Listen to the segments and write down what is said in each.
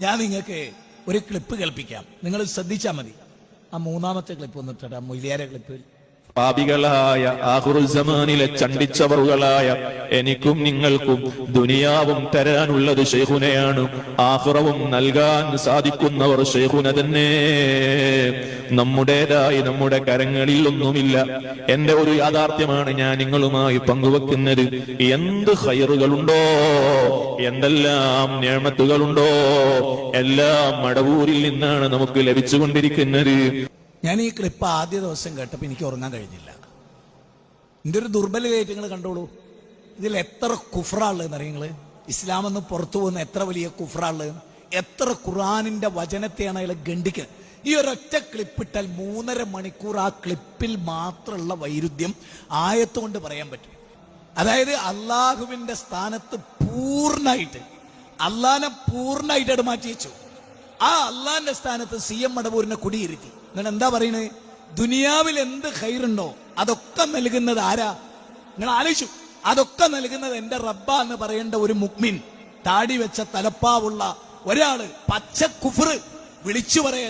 ഞാൻ നിങ്ങൾക്ക് ഒരു ക്ലിപ്പ് കേൾപ്പിക്കാം. നിങ്ങൾ ശ്രദ്ധിച്ചാൽ മതി. ആ മൂന്നാമത്തെ ക്ലിപ്പ് ഒന്നിട്ടാ മൊയിലിയാരെ ക്ലിപ്പ് പാപികളായ ആഹുറുസമാനിലെ ചണ്ടിച്ചവറുകളായ എനിക്കും നിങ്ങൾക്കും ദുനിയാവും തരാനുള്ളത് ഷെയ്ഖുനയാണ് ആഹുറവും നൽകാൻ സാധിക്കുന്നവർ ഷെയ്ഹുന തന്നെ. നമ്മുടേതായി നമ്മുടെ കരങ്ങളിൽ ഒന്നുമില്ല. എന്റെ ഒരു യാഥാർത്ഥ്യമാണ് ഞാൻ നിങ്ങളുമായി പങ്കുവെക്കുന്നത്. എന്ത് ഹയറുകളുണ്ടോ എന്തെല്ലാം ഞാമത്തുകളുണ്ടോ എല്ലാം മടവൂരിൽ നിന്നാണ് നമുക്ക് ലഭിച്ചുകൊണ്ടിരിക്കുന്നത്. ഞാൻ ഈ ക്ലിപ്പ് ആദ്യ ദിവസം കേട്ടപ്പോൾ എനിക്ക് ഉറങ്ങാൻ കഴിഞ്ഞില്ല. എന്റെ ഒരു ദുർബലതയായിട്ട് നിങ്ങൾ കണ്ടോളൂ. ഇതിൽ എത്ര കുഫ്രാളെന്ന് ഇസ്ലാം എന്ന് പുറത്തു പോകുന്ന എത്ര വലിയ കുഫ്രാൾ എത്ര ഖുറാനിന്റെ വചനത്തെയാണ് അയാൾ ഗണ്ഡിക്കുന്നത് ഈ ഒരൊറ്റ ക്ലിപ്പിട്ടാൽ മൂന്നര മണിക്കൂർ ആ ക്ലിപ്പിൽ മാത്രമുള്ള വൈരുദ്ധ്യം ആയത്തുകൊണ്ട് പറയാൻ പറ്റും. അതായത് അള്ളാഹുവിന്റെ സ്ഥാനത്ത് പൂർണമായിട്ട് അള്ളാനെ പൂർണമായിട്ട് മാറ്റി വെച്ചു ആ അള്ളാന്റെ സ്ഥാനത്ത് സി എം മടവൂരിനെ കുടിയിരുത്തി. നിങ്ങൾ എന്താ പറയുന്നത് ദുനിയാവിൽ എന്ത് ഹൈറുണ്ടോ അതൊക്കെ നൽകുന്നത് ആരാ? നിങ്ങൾ ആലോചിച്ചു. അതൊക്കെ നൽകുന്നത് എന്റെ റബ്ബ എന്ന് പറയേണ്ട ഒരു മുക്മിൻ താടി വെച്ച തലപ്പാവുള്ള ഒരാൾ പച്ച കുഫർ വിളിച്ചു പറയാ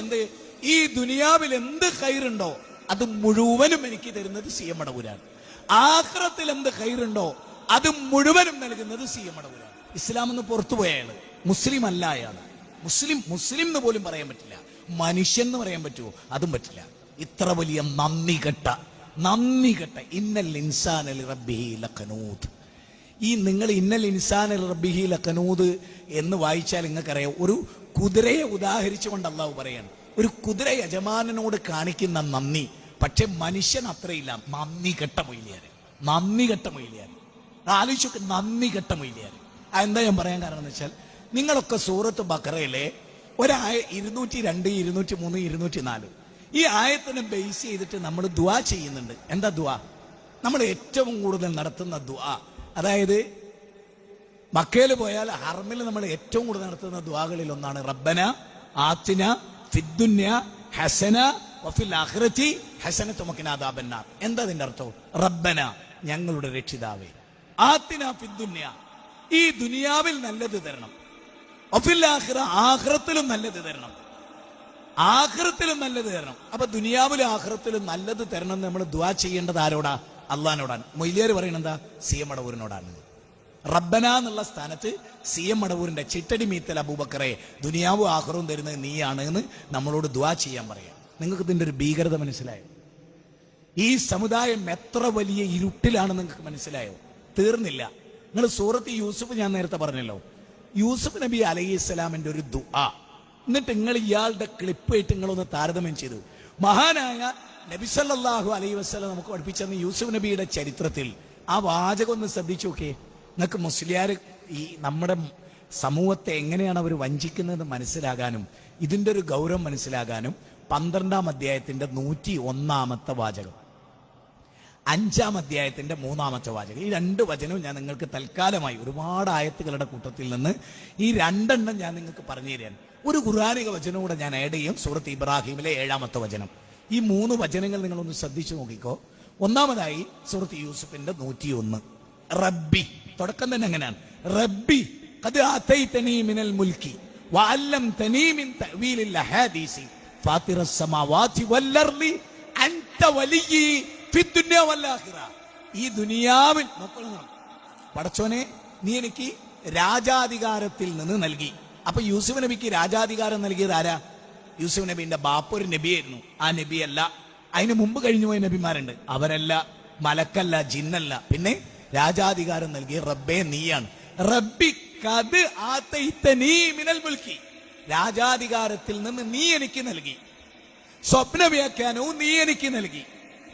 ഈ ദുനിയാവിൽ എന്ത് ഹൈറുണ്ടോ അത് മുഴുവനും എനിക്ക് തരുന്നത് സി എം മടവൂരാണ്. ആഹ്റത്തിൽ എന്ത് ഹൈറുണ്ടോ അത് മുഴുവനും നൽകുന്നത് സി എം മടവൂരാണ്. ഇസ്ലാം എന്ന് പുറത്തുപോയ അയാൾ മുസ്ലിം അല്ല അയാൾ. മുസ്ലിം മുസ്ലിം എന്ന് പോലും പറയാൻ പറ്റില്ല. മനുഷ്യൻ എന്ന് പറയാൻ പറ്റുമോ? അതും പറ്റില്ല. ഇത്ര വലിയ നന്ദി കെട്ട നന്ദി കെട്ട ഇന്നൽ ഇൻസാൻ അലി റബ്ബിഹി ലഖനൂദ്. ഈ നിങ്ങൾ ഇന്നൽ ഇൻസാൻ അൽ റബ്ബിഹി ലഖനൂദ് എന്ന് വായിച്ചാൽ നിങ്ങൾക്കറിയാം ഒരു കുതിരയെ ഉദാഹരിച്ചുകൊണ്ട് അള്ളാഹു പറയാണ്. ഒരു കുതിര യജമാനനോട് കാണിക്കുന്ന നന്ദി. പക്ഷെ മനുഷ്യൻ അത്രയില്ല. നന്ദി കെട്ട മൊയിലിയാര്. നന്ദി കെട്ട മൊയിലിയാര്. ആലോചിച്ചൊക്കെ നന്ദി കെട്ട മൊയിലിയാര്. എന്താ ഞാൻ പറയാൻ കാരണം എന്ന് വെച്ചാൽ നിങ്ങളൊക്കെ സൂറത്ത് ബക്കറയിലെ ഒരായ ഇരുന്നൂറ്റി രണ്ട് ഇരുന്നൂറ്റി മൂന്ന് ഇരുന്നൂറ്റി നാല്. ഈ ആയത്തിനെ ബേസ് ചെയ്തിട്ട് നമ്മൾ ദുവാ ചെയ്യുന്നുണ്ട്. എന്താ ദുവാ നമ്മൾ ഏറ്റവും കൂടുതൽ നടത്തുന്ന ദുവാ അതായത് മക്കയിൽ പോയാൽ ഹർമിൽ നമ്മൾ ഏറ്റവും കൂടുതൽ നടത്തുന്ന ദുവാകളിൽ ഒന്നാണ് റബ്ബന ആത്തിന ഫിദ്ദുന്യ ഹസന വഫിൽ ആഖിറതി ഹസന തുമക്കിനാദാബന്നാർ എന്താ അതിന്റെ അർത്ഥം? റബ്ബന ഞങ്ങളുടെ രക്ഷിതാവേ. ആത്തിന ഫിദ്ദുന്യ. ഈ ദുനിയാവിൽ നല്ലത് തരണം. വഫിൽ ആഖിറ ആഖിറത്തിലും നല്ലത് തരണം. ആഹ്റത്തിലും നല്ലത് തരണം. അപ്പൊ ദുനിയാവിലും ആഹ്റത്തിലും നല്ലത് തരണം എന്ന് നമ്മൾ ദുആ ചെയ്യേണ്ടത് ആരോടാ? അള്ളഹാനോടാണ്. മൊയ്ലിയാർ പറയണെന്താ സി എം മടവൂരിനോടാണ്. റബ്ബന എന്നുള്ള സ്ഥാനത്ത് സി എം മടവൂരിന്റെ ചിട്ടടി മീത്തൽ അബൂബക്കറെ ദുനിയാവും ആഹ്റവും തരുന്നത് നീയാണ് എന്ന് നമ്മളോട് ദുആ ചെയ്യാൻ പറയാം. നിങ്ങൾക്ക് ഇതിന്റെ ഒരു ഭീകരത മനസ്സിലായോ? ഈ സമുദായം എത്ര വലിയ ഇരുട്ടിലാണ് നിങ്ങൾക്ക് മനസ്സിലായോ? തീർന്നില്ല. നിങ്ങൾ സൂറത്ത് യൂസുഫ് ഞാൻ നേരത്തെ പറഞ്ഞല്ലോ. യൂസുഫ് നബി അലൈഹി ഇസ്ലാമിന്റെ ഒരു ദുആ. എന്നിട്ട് നിങ്ങൾ ഇയാളുടെ ക്ലിപ്പ് ആയിട്ട് നിങ്ങളൊന്ന് താരതമ്യം ചെയ്തു. മഹാനായ നബി സല്ലല്ലാഹു അലൈഹി വസല്ലം നമുക്ക് പഠിപ്പിച്ചെന്ന് യൂസുഫ് നബിയുടെ ചരിത്രത്തിൽ. ആ വാചകം ഒന്ന് ശ്രദ്ധിച്ചു നോക്കേ നിങ്ങൾക്ക് മുസ്ലിയാർ ഈ നമ്മുടെ സമൂഹത്തെ എങ്ങനെയാണ് അവർ വഞ്ചിക്കുന്നത് മനസ്സിലാകാനും ഇതിന്റെ ഒരു ഗൗരവം മനസ്സിലാകാനും പന്ത്രണ്ടാം അധ്യായത്തിന്റെ നൂറ്റി ഒന്നാമത്തെ വാചകം. അഞ്ചാം അധ്യായത്തിന്റെ മൂന്നാമത്തെ വാചകം. ഈ രണ്ട് വചനവും ഞാൻ നിങ്ങൾക്ക് തൽക്കാലമായി ഒരുപാട് ആയത്തുകളുടെ കൂട്ടത്തിൽ നിന്ന് ഈ രണ്ടെണ്ണം ഞാൻ നിങ്ങൾക്ക് പറഞ്ഞു തരാൻ. ഒരു ഖുർആാനിക വചനം കൂടെ ഞാൻ ആഡ് ചെയ്യും. സൂറത്ത് ഇബ്രാഹിമിലെ ഏഴാമത്തെ വചനം. ഈ മൂന്ന് വചനങ്ങൾ നിങ്ങളൊന്ന് ശ്രദ്ധിച്ചു നോക്കിക്കോ. ഒന്നാമതായി സൂറത്ത് യൂസുഫിന്റെ നൂറ്റി ഒന്ന് റബ്ബി. തുടക്കം തന്നെ എങ്ങനെയാണ്? റബ്ബി അത് മിനൽ മുൽക്കി വഅല്ലംതനീ മിൻ തഅവീലിൽ അഹാദീസി ഫാത്തിറസ് വൽ അർളി അൻത വലിയി ഈ ദുനിയാവിൽ മക്കൾ പടച്ചോനെ നീ എനിക്ക് രാജാധികാരത്തിൽ നിന്ന് നൽകി. അപ്പൊ യൂസുഫ് നബിക്ക് രാജാധികാരം നൽകിയത് ആരാ? യൂസുഫ് നബിന്റെ ബാപ്പ ഒരു നബിയായിരുന്നു. ആ നബിയല്ല. അതിന് മുമ്പ് കഴിഞ്ഞു പോയ നബിമാരുണ്ട്. അവരല്ല മലക്കല്ല ജിന്നല്ല. പിന്നെ രാജാധികാരം നൽകിയ റബ്ബേ നീയാണ്. റബ്ബി കത് മിനൽ മുൽക്കി. രാജാധികാരത്തിൽ നിന്ന് നീ എനിക്ക് നൽകി. സ്വപ്ന വ്യാഖ്യാനവും നീ എനിക്ക് നൽകി.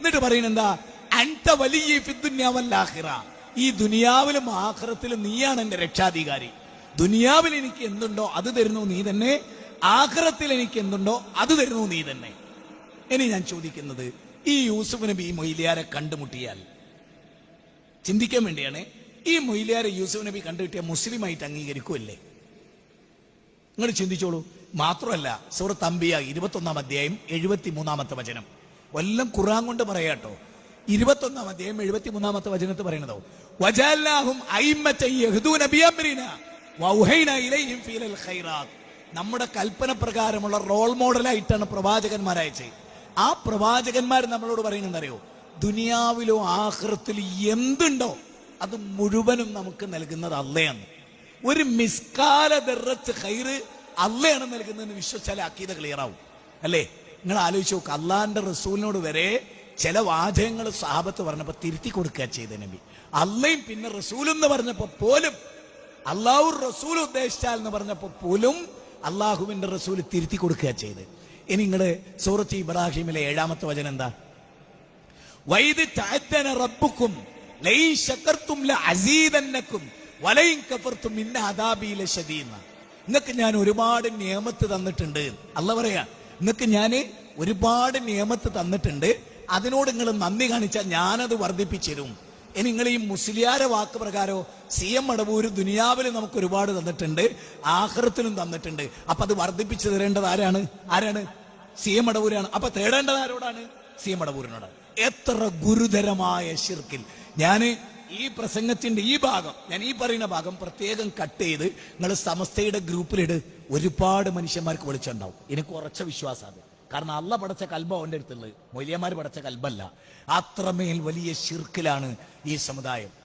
എന്നിട്ട് പറയുന്നത് എന്താ? അൻത വലിയ ഫിദ്ദുന്യാവല്ലാഹിറ ഈ ദുനിയാവിലും ആഖിറത്തിലും നീയാണ് എന്റെ രക്ഷാധികാരി. ദുനിയാവിൽ എനിക്ക് എന്തുണ്ടോ അത് തരുന്നു നീ തന്നെ. ആഖിറത്തിൽ എനിക്ക് എന്തുണ്ടോ അത് തരുന്നു നീ തന്നെ. ഇനി ഞാൻ ചോദിക്കുന്നത് ഈ യൂസുഫ് നബി ഈ മൊയ്ലിയാരെ കണ്ടുമുട്ടിയാൽ ചിന്തിക്കാൻ വേണ്ടിയാണ് ഈ മൊയ്ലിയാരെ യൂസുഫ് നബി കണ്ടുകിട്ടിയ മുസ്ലിമായിട്ട് അംഗീകരിക്കുമല്ലേ നിങ്ങൾ ചിന്തിച്ചോളൂ. മാത്രമല്ല സൂറത്ത് അംബിയ ഇരുപത്തൊന്നാം അധ്യായം എഴുപത്തി മൂന്നാമത്തെ വചനം. വല്ലം ഖുറാൻ കൊണ്ട് പറയാട്ടോ. ഇരുപത്തൊന്നാം അധ്യായം എഴുപത്തി മൂന്നാമത്തെ വചനത്ത് പറയണതോ നമ്മുടെ കൽപ്പന പ്രകാരമുള്ള റോൾ മോഡലായിട്ടാണ് പ്രവാചകന്മാരയച്ചത് ആ പ്രവാചകന്മാർ നമ്മളോട് പറയുന്നത് ദുനിയാവിലോ ആഹൃത്തിലോ എന്തുണ്ടോ അത് മുഴുവനും നമുക്ക് നൽകുന്നത് അല്ലയാണ് ഒരു മിസ്കാല ദർറത്ത് ഹൈറ് അല്ലയാണ് നൽകുന്നതെന്ന് വിശ്വസിച്ചാൽ അക്കീത ക്ലിയർ ആവും. അല്ലേ? നിങ്ങൾ ആലോചിച്ച് നോക്ക് അള്ളാഹിന്റെ റസൂലിനോട് വരെ ചില വാചകങ്ങൾ സാഹബത്ത് പറഞ്ഞപ്പോ തിരുത്തി കൊടുക്കുക ചെയ്ത നബി. അള്ളയും പിന്നെ റസൂൽ എന്ന് പറഞ്ഞപ്പോ പോലും അള്ളാഹു റസൂൽ ഉദ്ദേശിച്ചാൽ എന്ന് പറഞ്ഞപ്പോ പോലും അള്ളാഹുവിന്റെ റസൂൽ തിരുത്തി കൊടുക്കുക ചെയ്ത്. ഇനി നിങ്ങൾ സൂറത്ത് ഇബ്രാഹിമിലെ ഏഴാമത്തെ വചനം എന്താ? വൈദ് റബ്ബുക്കും അദാബി ലശദീദ് നിങ്ങൾക്ക് ഞാൻ ഒരുപാട് നിയമത്ത് തന്നിട്ടുണ്ട്. അല്ല പറയാ നിങ്ങൾക്ക് ഞാൻ ഒരുപാട് നിയമത്ത് തന്നിട്ടുണ്ട്. അതിനോട് നിങ്ങൾ നന്ദി കാണിച്ചാൽ ഞാനത് വർദ്ധിപ്പിച്ചിരും. ഇനി നിങ്ങൾ ഈ മുസ്ലിയാരെ വാക്ക് പ്രകാരോ സി എം അടവൂര് ദുനിയാവിൽ നമുക്ക് ഒരുപാട് തന്നിട്ടുണ്ട്. ആഹ്റത്തിനും തന്നിട്ടുണ്ട്. അപ്പൊ അത് വർദ്ധിപ്പിച്ചു തരേണ്ടത് ആരാണ്? ആരാണ്? സി എം അടവൂരാണ് അപ്പൊ തേടേണ്ടത് ആരോടാണ്? സി എം മടവൂരിനോടാണ്. എത്ര ഗുരുതരമായ ശിർക്കിൽ. ഞാൻ ഈ പ്രസംഗത്തിന്റെ ഈ ഭാഗം ഞാൻ ഈ പറയുന്ന ഭാഗം പ്രത്യേകം കട്ട് ചെയ്ത് നിങ്ങൾ സമസ്തയുടെ ഗ്രൂപ്പിലിട് ഒരുപാട് മനുഷ്യന്മാർക്ക് വിളിച്ചുണ്ടാവും എനിക്ക് ഉറച്ച വിശ്വാസമാണ് കാരണം അല്ല പടച്ച കൽബ അവന്റെ അടുത്തുള്ളത്. മൊലിയന്മാർ പടച്ച കൽബല്ല. അത്രമേൽ വലിയ ശിർക്കിലാണ് ഈ സമുദായം.